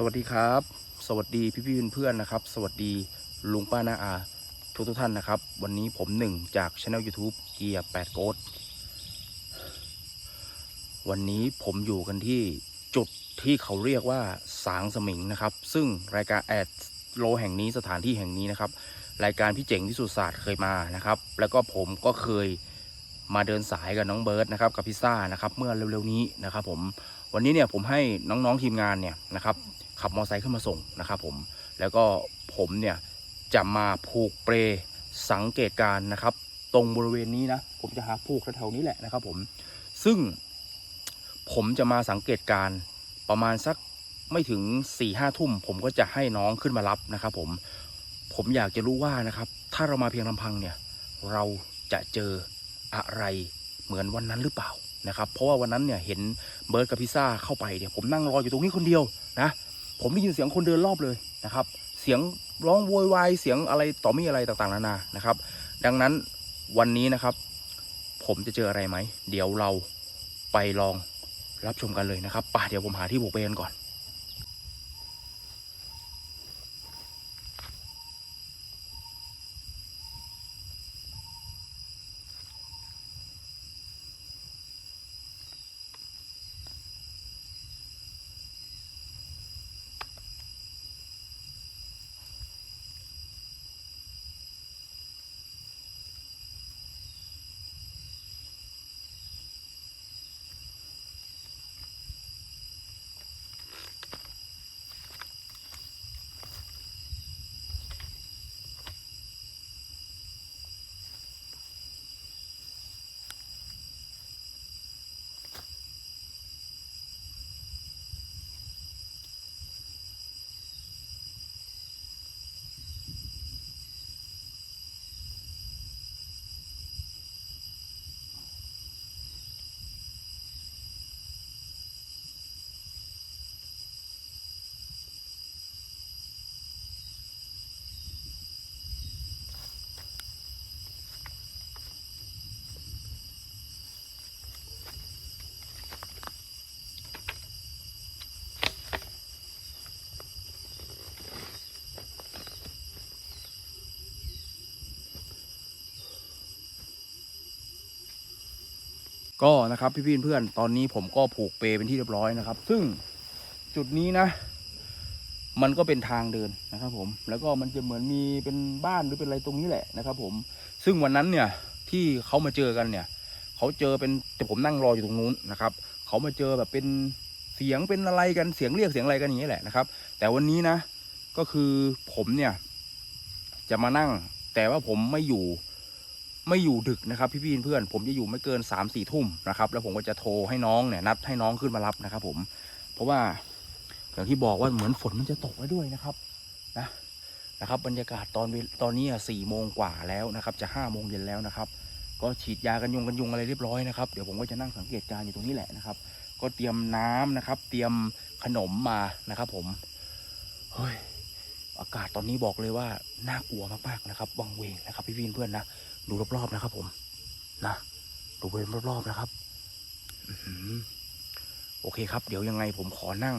สวัสดีครับ สวัสดีพี่พี่เพื่อนๆนะครับ สวัสดีลุงป้าน้าอาทุกทุกท่านนะครับ วันนี้ผมหนึ่งจากช anel YouTube เกียร์แปดโกดวันนี้ผมอยู่กันที่จุดที่เขาเรียกว่าสางสมิงนะครับ ซึ่งรายการแอดโลแห่งนี้สถานที่แห่งนี้นะครับ รายการพี่เจ๋งที่สุดศาสตร์เคยมานะครับ แล้วก็ผมก็เคยมาเดินสายกับน้องเบิร์ดนะครับกับพิซซ่านะครับเมื่อเร็วๆนี้นะครับ ผมวันนี้เนี่ยผมให้น้องๆทีมงานเนี่ยนะครับ ขับมอเตอร์ไซค์ขึ้นมาส่งนะครับผมแล้วก็ผมเนี่ยจะมาผูกเปรสังเกตการนะครับ ตรงบริเวณนี้นะผมจะหาผูกแถวๆนี้แหละนะครับผมซึ่งผมจะมาสังเกตการประมาณสักไม่ถึง4ี่ห้าทุ่ม ผมก็จะให้น้องขึ้นมารับนะครับผมผมอยากจะรู้ว่านะครับ ถ้าเรามาเพียงลำพังเนี่ย เราจะเจออะไรเหมือนวันนั้นหรือเปล่านะครับ เพราะว่าวันนั้นเนี่ยเห็นเบิร์ดกับพิซซ่าเข้าไปเนี่ยผมนั่งรออยู่ตรงนี้คนเดียวนะ ผมได้ยินเสียงคนเดินรอบเลยนะครับ เสียงร้องโวยวายเสียงอะไรต่อมีอะไรต่างๆนานานะครับ ดังนั้นวันนี้นะครับ ผมจะเจออะไรไหม เดี๋ยวเราไปลองรับชมกันเลยนะครับป่ะเดี๋ยวผมหาที่บุกไปกันก่อน ก็นะครับพี่ๆเพื่อนตอนนี้ผมก็ผูกเปเป็นที่เรียบร้อยนะครับ ซึ่งจุดนี้นะ มันก็เป็นทางเดินนะครับ ผม แล้วก็มันจะเหมือนมีเป็นบ้านหรือเป็นอะไรตรงนี้แหละนะครับ ผม ซึ่งวันนั้นเนี่ยที่เขามาเจอกันเนี่ยเขาเจอเป็นแต่ผมนั่งรออยู่ตรงนู้นนะครับเขามาเจอแบบเป็นเสียงเป็นอะไรกันเสียงเรียกเสียงอะไรกันอย่างนี้แหละนะครับ แต่วันนี้นะ ก็คือผมเนี่ย จะมานั่ง แต่ว่าผมไม่อยู่ ไม่อยู่ดึกนะครับพี่ๆเพื่อนผมจะอยู่ไม่เกิน3ามสี่ทุ่มนะครับแล้วผมก็จะโทรให้น้องเนี่ยนัดให้น้องขึ้นมารับนะครับ ผม เพราะว่าอย่างที่บอกว่าเหมือนฝนมันจะตกแล้วด้วยนะครับนะนะครับบรรยากาศตอนเวตอนนี้สี่โมงกว่าแล้วนะครับ จะห้าโมงเย็นแล้วนะครับ ก็ฉีดยากันยุงกันยุงอะไรเรียบร้อยนะครับเดี๋ยวผมก็จะนั่งสังเกตการณ์อยู่ตรงนี้แหละนะครับ ก็เตรียมน้ำนะครับ เตรียมขนมมานะครับ ผมเฮ้ยอากาศตอนนี้บอกเลยว่าน่ากลัวมากๆนะครับวังเวงนะครับ พี่ๆเพื่อนนะ ดูรอบๆนะครับ ผม นะดูบริเวณรอบๆนะครับอโอเคครับ เดี๋ยวยังไงผมขอนั่ง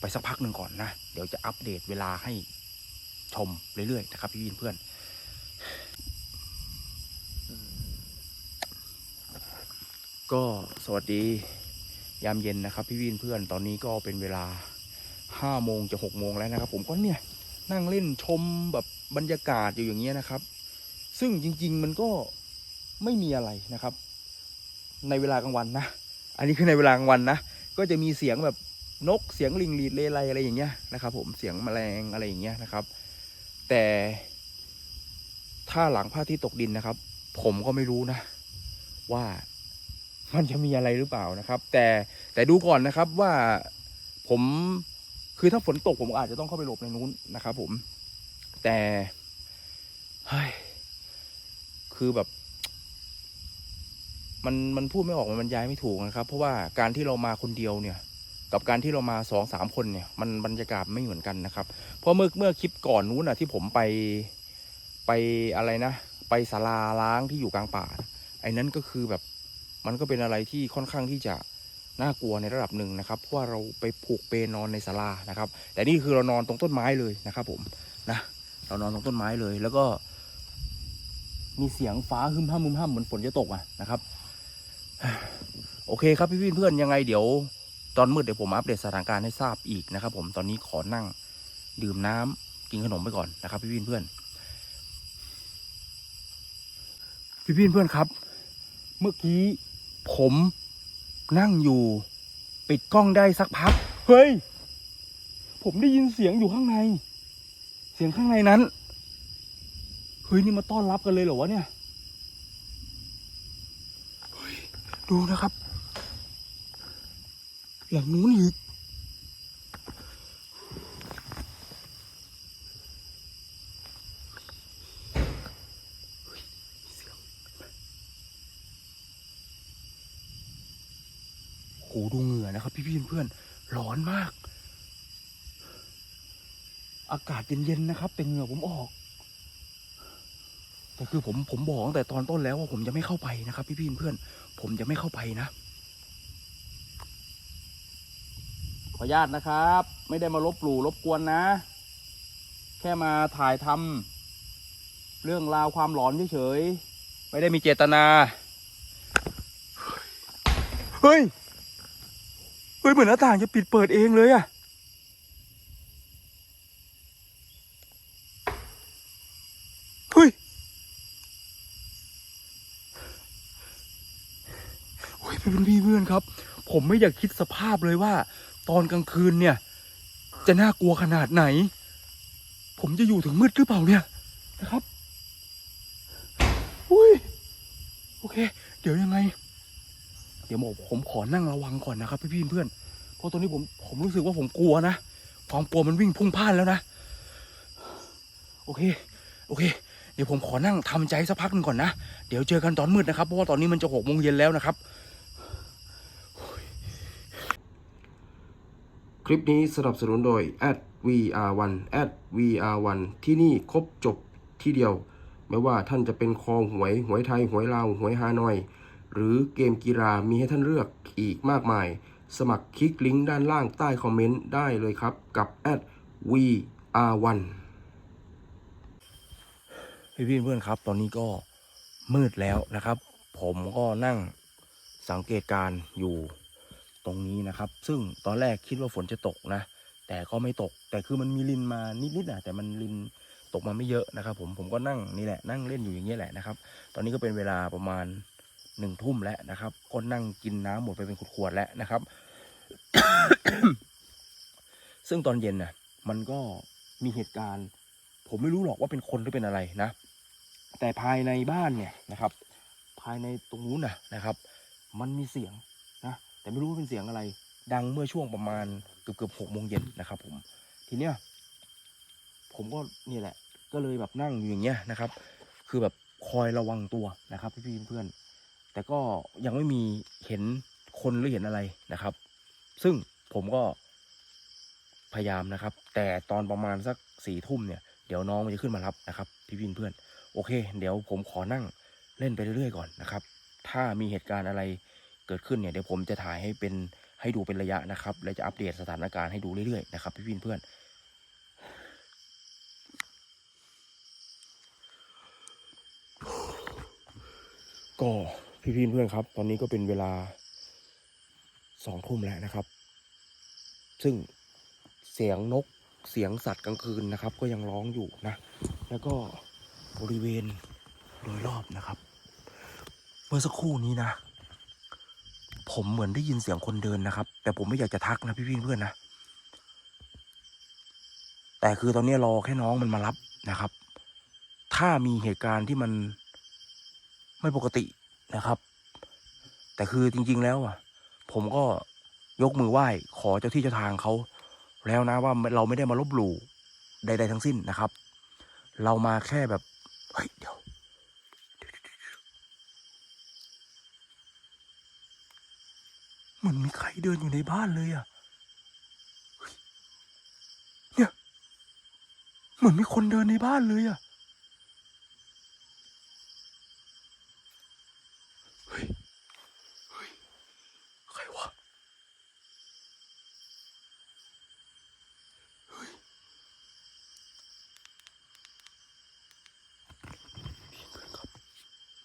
ไปสักพักหนึ่งก่อนนะ เดี๋ยวจะอัปเดตเวลาให้ชมเรื่อยๆนะครับ พี่วินเพื่อนก็สวัสดียามเย็นนะครับ พี่วินเพื่อนตอนนี้ก็เป็นเวลาห้าโมงจะหกโมงแล้วนะครับ ผมก็เนี่ยนั่งเล่นชมแบบบรรยากาศอยู่อย่างเงี้ยนะครับ ซึ่งจริง ๆ มันก็ไม่มีอะไรนะครับ ในเวลากลางวันนะ อันนี้คือในเวลากลางวันนะ ก็จะมีเสียงแบบนกเสียงลิงลีดเลไรอะไรอย่างเงี้ยนะครับ ผมเสียงแมลงอะไรอย่างเงี้ยนะครับ แต่ถ้าหลังพระอาทิตย์ตกดินนะครับ ผมก็ไม่รู้นะ ว่ามันจะมีอะไรหรือเปล่านะครับ แต่แต่ดูก่อนนะครับว่าผมคือถ้าฝนตกผมอาจจะต้องเข้าไปหลบในนู้นนะครับ ผม แต่เฮ้ย คือแบบ มันมันพูดไม่ออกมันบรรยายไม่ถูกนะครับ เพราะว่าการที่เรามาคนเดียวเนี่ย กับการที่เรามาสองสามคนเนี่ย มันบรรยากาศไม่เหมือนกันนะครับ เพราะเมื่อเมื่อคลิปก่อนนู้นน่ะที่ผมไปไปอะไรนะไปศาลาล้างที่อยู่กลางป่า ไอ้นั้นก็คือแบบมันก็เป็นอะไรที่ค่อนข้างที่จะน่ากลัวในระดับหนึ่งนะครับ เพราะว่าเราไปผูกเปนอนในศาลานะครับ แต่นี่คือเรานอนตรงต้นไม้เลยนะครับ ผมนะ เรานอนตรงต้นไม้เลย แล้วก็ มีเสียงฟ้าฮึมห้ามฮึมห้ามเหมือนฝนจะตกอะนะครับ โอเคครับพี่ๆเพื่อนยังไงเดี๋ยว ตอนมืดเดี๋ยวผมอัปเดตสถานการณ์ให้ทราบอีกนะครับ ผมตอนนี้ขอนั่งดื่มน้ำกินขนมไปก่อนนะครับพี่ๆเพื่อนพี่ๆเพื่อนครับ เมื่อกี้ผมนั่งอยู่ปิดกล้องได้สักพัก เฮ้ย ผมได้ยินเสียงอยู่ข้างใน เสียงข้างในนั้น เฮ้ยนี่มาต้อนรับกันเลยเหรอวะเนี่ยดูนะครับ หลังนู้นอีกโหดูเหงื่อนะครับ พี่ๆเพื่อนๆร้อนมาก อากาศเย็นๆนะครับ แต่เหงื่อผมออก แต่คือผมผมบอกตั้งแต่ตอนต้นแล้วว่าผมจะไม่เข้าไปนะครับ พี่ๆเพื่อน ผมจะไม่เข้าไปนะ ขออนุญาตนะครับ ไม่ได้มาลบหลู่รบกวนนะ แค่มาถ่ายทำเรื่องราวความหลอนเฉยๆไม่ได้มีเจตนา เฮ้ย เฮ้ยเหมือนหน้าต่างจะปิดเปิดเองเลยอะเฮ้ยโอ้ย เพื่อนพี่เพื่อนครับ ผมไม่อยากคิดสภาพเลยว่า ตอนกลางคืนเนี่ย จะน่ากลัวขนาดไหน ผมจะอยู่ถึงมืดหรือเปล่าเนี่ยนะครับอุ้ยโอเค เดี๋ยวยังไง เดี๋ยวผมขอนั่งระวังก่อนนะครับ พี่ๆเพื่อนเพราะตอนนี้ผมผมรู้สึกว่าผมกลัวนะความกลัวมันวิ่งพุ่งพ่านแล้วนะโอเค โอเค เดี๋ยวผมขอนั่งทำใจสักพักหนึงก่อนนะ เดี๋ยวเจอกันตอนมืดนะครับ เพราะว่าตอนนี้มันจะหกโมงเย็นแล้วนะครับ คลิปนี้สนับสนุนโดย @VR1 @VR1 ที่นี่ครบจบที่เดียว ไม่ว่าท่านจะเป็นคอหวย หวยไทย หวยลาว หวยฮานอย หรือเกมกีฬามีให้ท่านเลือกอีกมากมาย สมัครคลิกลิงก์ด้านล่างใต้คอมเมนต์ได้เลยครับ กับ @VR1 พี่พี่เพื่อนครับ ตอนนี้ก็มืดแล้วนะครับ ผมก็นั่งสังเกตการณ์อยู่ ตรงนี้นะครับ ซึ่งตอนแรกคิดว่าฝนจะตกนะ แต่ก็ไม่ตก แต่คือมันมีลินมานิดๆนะแต่มันลินตกมาไม่เยอะนะครับ ผมผมก็นั่งนี่แหละนั่งเล่นอยู่อย่างเงี้ยแหละนะครับ ตอนนี้ก็เป็นเวลาประมาณหนึ่งทุ่มแล้วนะครับ ก็นั่งกินน้ำหมดไปเป็นขวดๆแล้วนะครับ ซึ่งตอนเย็นน่ะ มันก็มีเหตุการณ์ ผมไม่รู้หรอกว่าเป็นคนหรือเป็นอะไรนะ แต่ภายในบ้านเนี่ยนะครับ ภายในตรงนู้นนะนะครับ มันมีเสียง แต่ไม่รู้ว่าเป็นเสียงอะไร ดังเมื่อช่วงประมาณเกือบเกือบหกโมงเย็นนะครับผมทีเนี้ยผมก็นี่แหละ ก็เลยแบบนั่งอยู่อย่างเงี้ยนะครับ คือแบบคอยระวังตัวนะครับ พี่ๆเพื่อนๆแต่ก็ยังไม่มีเห็นคนหรือเห็นอะไรนะครับ ซึ่งผมก็พยายามนะครับ แต่ตอนประมาณสักสี่ทุ่มเนี่ยเดี๋ยวน้องมันจะขึ้นมารับนะครับ พี่ๆเพื่อนโอเค เดี๋ยวผมขอนั่งเล่นไปเรื่อยๆก่อนนะครับ ถ้ามีเหตุการณ์อะไร เกิดขึ้นเนี่ยเดี๋ยวผมจะถ่ายให้เป็นให้ดูเป็นระยะนะครับ และจะอัปเดตสถานการณ์ให้ดูเรื่อยๆนะครับพี่ๆเพื่อนก็พี่ๆเพื่อนครับ ตอนนี้ก็เป็นเวลาสองทุ่มแล้วนะครับ ซึ่งเสียงนกเสียงสัตว์กลางคืนนะครับ ก็ยังร้องอยู่นะ แล้วก็บริเวณโดยรอบนะครับ เมื่อสักครู่นี้นะ ผมเหมือนได้ยินเสียงคนเดินนะครับ แต่ผมไม่อยากจะทักนะพี่พี่เพื่อนนะ แต่คือตอนนี้รอแค่น้องมันมารับนะครับ ถ้ามีเหตุการณ์ที่มันไม่ปกตินะครับ แต่คือจริง ๆ แล้วอะ ผมก็ยกมือไหว้ขอเจ้าที่เจ้าทางเขาแล้วนะว่าเราไม่ได้มาลบหลู่ใด ๆ ทั้งสิ้นนะครับ เรามาแค่แบบเฮ้ยเดี๋ยว เหมือนมีใครเดินอยู่ในบ้านเลยอะเนี่ยเหมือนมีคนเดินในบ้านเลยอะ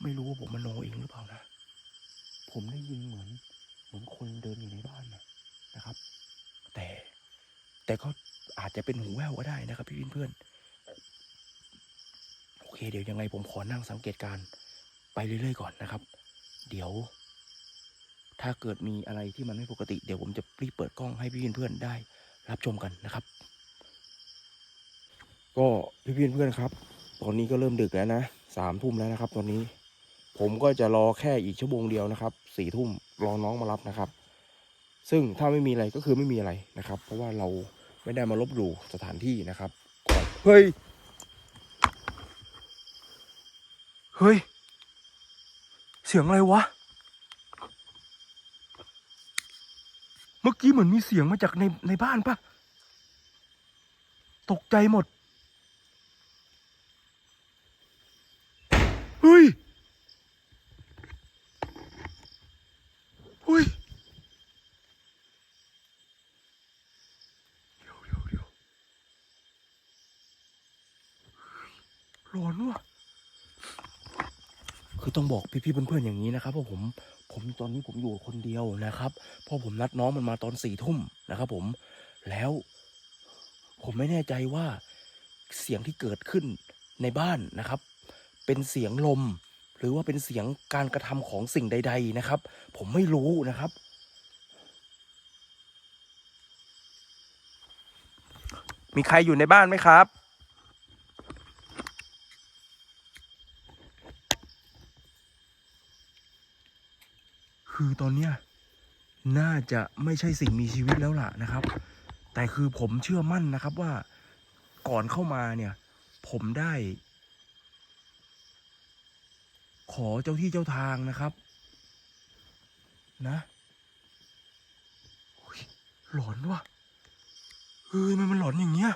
ไม่รู้ว่าผมมโนเองหรือเปล่านะ ผมได้ยินเหมือน มือนคนเดินอยู่ในบ้านนะครับ แต่แต่ก็อาจจะเป็นหูแว่วก็ได้นะครับ พี่เพื่อนๆโอเค เดี๋ยวยังไงผมขอนั่งสังเกตการไปเรื่อยๆก่อนนะครับ เดี๋ยว ถ้าเกิดมีอะไรที่มันไม่ปกติ เดี๋ยวผมจะรีบเปิดกล้องให้พี่เพื่อนๆได้ รับชมกันนะครับ ก็พี่เพื่อนๆครับ ตอนนี้ก็เริ่มดึกแล้วนะสามทุ่มแล้วนะครับ ตอนนี้ ผมก็จะรอแค่อีกชั่วโมงเดียวนะครับสี่ทุ่ม รอน้องมารับนะครับ ซึ่งถ้าไม่มีอะไรก็คือไม่มีอะไรนะครับ เพราะว่าเราไม่ได้มาลบหลู่สถานที่นะครับเฮ้ยเฮ้ย เสียงอะไรวะ เมื่อกี้เหมือนมีเสียงมาจากในในบ้านปะตกใจหมด เฮ้ย เฮ้ย เดี๋ยวเดี๋ยวเดี๋ยว ร้อนว่ะคือต้องบอกพี่ๆเพื่อนๆอย่างนี้นะครับว่าผมผมตอนนี้ผมอยู่คนเดียวนะครับเพราะผมนัดน้องมันมาตอนสี่ทุ่มนะครับ ผมแล้ว ผมไม่แน่ใจว่าเสียงที่เกิดขึ้นในบ้านนะครับ เป็นเสียงลม หรือว่าเป็นเสียงการกระทำของสิ่งใด ๆนะครับ ผมไม่รู้นะครับ มีใครอยู่ในบ้านไหมครับ คือตอนเนี้ยน่าจะไม่ใช่สิ่งมีชีวิตแล้วล่ะนะครับ แต่คือผมเชื่อมั่นนะครับว่าก่อนเข้ามาเนี่ย ผมได้ ขอเจ้าที่เจ้าทางนะครับ นะหลอนว่ะเฮ้ยมันมันหลอนอย่างเงี้ย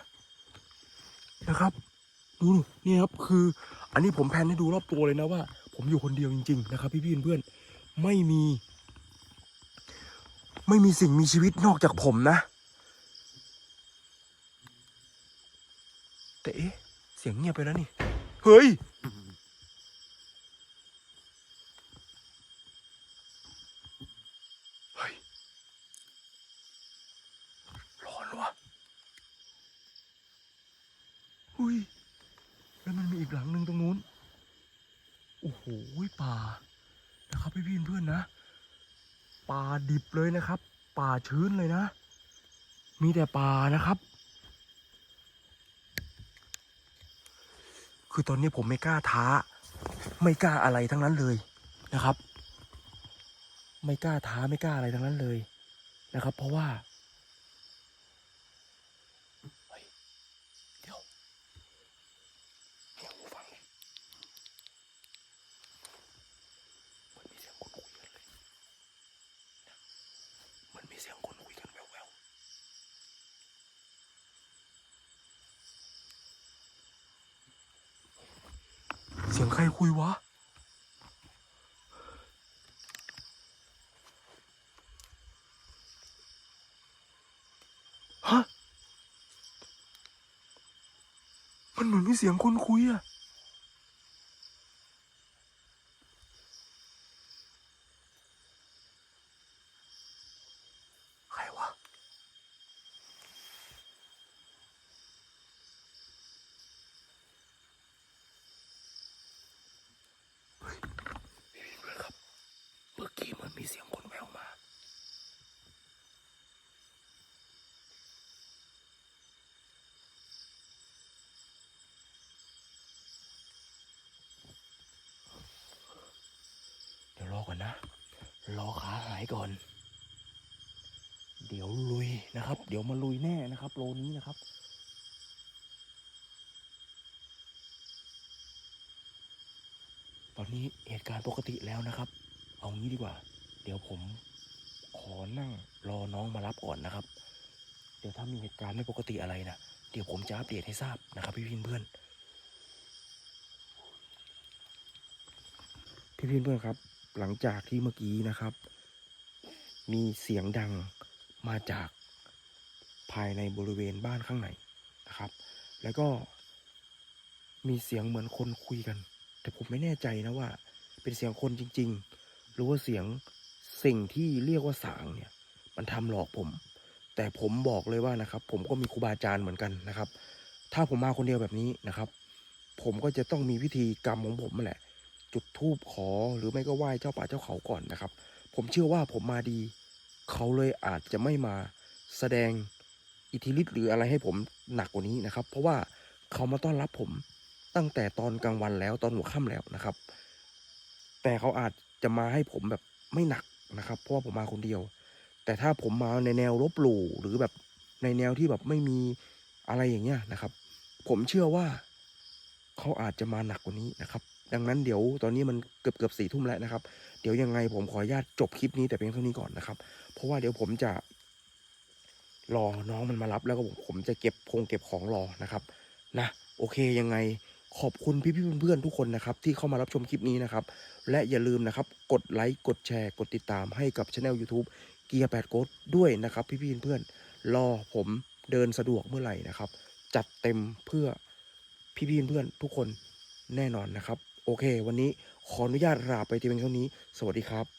นะครับ ดูนี่ครับคือ อันนี้ผมแพนให้ดูรอบตัวเลยนะว่า ผมอยู่คนเดียวจริง ๆ นะครับ พี่ๆเพื่อนๆ ไม่มี ไม่มีสิ่งมีชีวิตนอกจากผมนะ แต่เอ๊ะ เสียงเงียบไปแล้วนี่ เฮ้ย เฮ้ย ร้อนวะอุ้ย แล้วมันมีอีกหลังหนึ่งตรงนู้น โอ้โหป่า นะครับพี่พี่เพื่อนๆนะป่าดิบเลยนะครับ ป่าชื้นเลยนะ มีแต่ป่านะครับ คือตอนนี้ผมไม่กล้าท้า ไม่กล้าอะไรทั้งนั้นเลยนะครับ ไม่กล้าท้าไม่กล้าอะไรทั้งนั้นเลยนะครับ เพราะว่าเฮ้ยเดี๋ยวเดี๋ยวหูฟังดิเหมือนมีเสียงคนคุยกันเลยนะเหมือนมีเสียงคนคุยกันแววๆเสี ยงใครคุยวะ ฮะ มันเหมือนมีเสียงคนคุยอะใครวะ เฮ้ยพี่เพื่อนครับ เมื่อกี้มันมีเสียงคนแววมา เดี๋ยวรอ ก่อนนะ รอขาหายก่อน เดี๋ยวลุยนะครับ เดี๋ยวมาลุยแน่นะครับ โลนี้นะครับตอนนี้เหตุการณ์ปกติแล้วนะครับ เอางี้ดีกว่า เดี๋ยวผมขอนั่งรอน้องมารับก่อนนะครับ เดี๋ยวถ้ามีเหตุการณ์ไม่ปกติอะไรนะ เดี๋ยวผมจะอัปเดตให้ทราบนะครับ พี่พี่เพื่อน พี่พี่เพื่อนครับ หลังจากที่เมื่อกี้นะครับ มีเสียงดังมาจากภายในบริเวณบ้านข้างในนะครับ แล้วก็มีเสียงเหมือนคนคุยกัน แต่ผมไม่แน่ใจนะว่า เป็นเสียงคนจริง ๆ หรือว่าเสียงสิ่งที่เรียกว่าสางเนี่ย มันทำหลอกผม แต่ผมบอกเลยว่านะครับ ผมก็มีครูบาอาจารย์เหมือนกันนะครับ ถ้าผมมาคนเดียวแบบนี้นะครับ ผมก็จะต้องมีพิธีกรรมของผมแหละ จุดธูปขอหรือไม่ก็ไหว้เจ้าป่าเจ้าเขาก่อนนะครับ ผมเชื่อว่าผมมาดี เขาเลยอาจจะไม่มาแสดงอิทธิฤทธิ์หรืออะไรให้ผมหนักกว่านี้นะครับ เพราะว่าเขามาต้อนรับผมตั้งแต่ตอนกลางวันแล้วตอนหัวค่ำแล้วนะครับ แต่เขาอาจจะมาให้ผมแบบไม่หนักนะครับ เพราะว่าผมมาคนเดียว แต่ถ้าผมมาในแนวลบหลู่หรือแบบในแนวที่แบบไม่มีอะไรอย่างเงี้ยนะครับ ผมเชื่อว่าเขาอาจจะมาหนักกว่านี้นะครับ ดังนั้นเดี๋ยวตอนนี้มันเกือบเกือบสี่ทุ่มแล้วนะครับ เดี๋ยวยังไงผมขออนุญาตจบคลิปนี้แต่เพียงเท่านี้ก่อนนะครับ เพราะว่าเดี๋ยวผมจะรอน้องมันมารับแล้วก็ผมผมจะเก็บคงเก็บของรอนะครับ นะ โอเคยังไงขอบคุณพี่ๆเพื่อนๆทุกคนนะครับ ที่เข้ามารับชมคลิปนี้นะครับ และอย่าลืมนะครับ กดไลค์กดแชร์ กดติดตามให้กับช anel YouTube เกียร์แปดโกดด้วยนะครับ พี่ๆเพื่อนๆรอผมเดินสะดวกเมื่อไหร่นะครับ จัดเต็มเพื่อพี่ๆเพื่อนๆทุกคนแน่นอนนะครับ โอเค วันนี้ขออนุญาตลาไปที่เพียงเท่านี้ สวัสดีครับ